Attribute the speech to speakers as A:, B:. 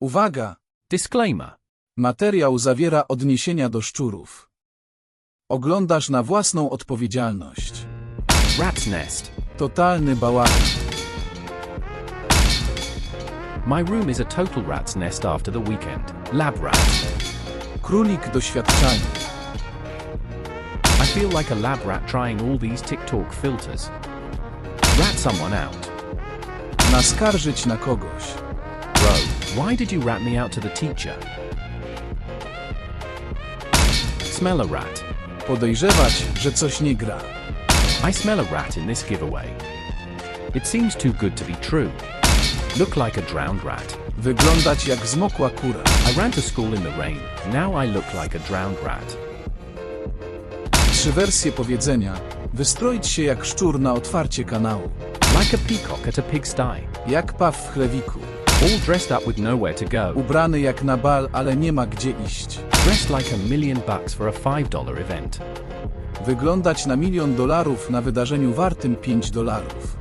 A: Uwaga!
B: Disclaimer.
A: Materiał zawiera odniesienia do szczurów. Oglądasz na własną odpowiedzialność.
B: Rat's Nest.
A: Totalny bałagan.
B: My room is a total rat's nest after the weekend. Lab rat.
A: Królik doświadczalny.
B: I feel like a lab rat trying all these TikTok filters. Rat someone out.
A: Naskarżyć na kogoś.
B: Bro, why did you rat me out to the teacher? Smell a rat.
A: Podejrzewać, że coś nie gra.
B: I smell a rat in this giveaway. It seems too good to be true. Look like a drowned rat.
A: Wyglądać jak zmokła kura.
B: I ran to school in the rain. Now I look like a drowned rat.
A: Trzy wersje powiedzenia. Wystroić się jak szczur na otwarcie kanału.
B: Like a peacock at a pigsty.
A: Jak paw w chlewiku.
B: All dressed up with nowhere to go.
A: Ubrany jak na bal, ale nie ma gdzie iść.
B: Dressed like a million bucks for a $5 event.
A: Wyglądać na milion dolarów na wydarzeniu wartym 5 dolarów.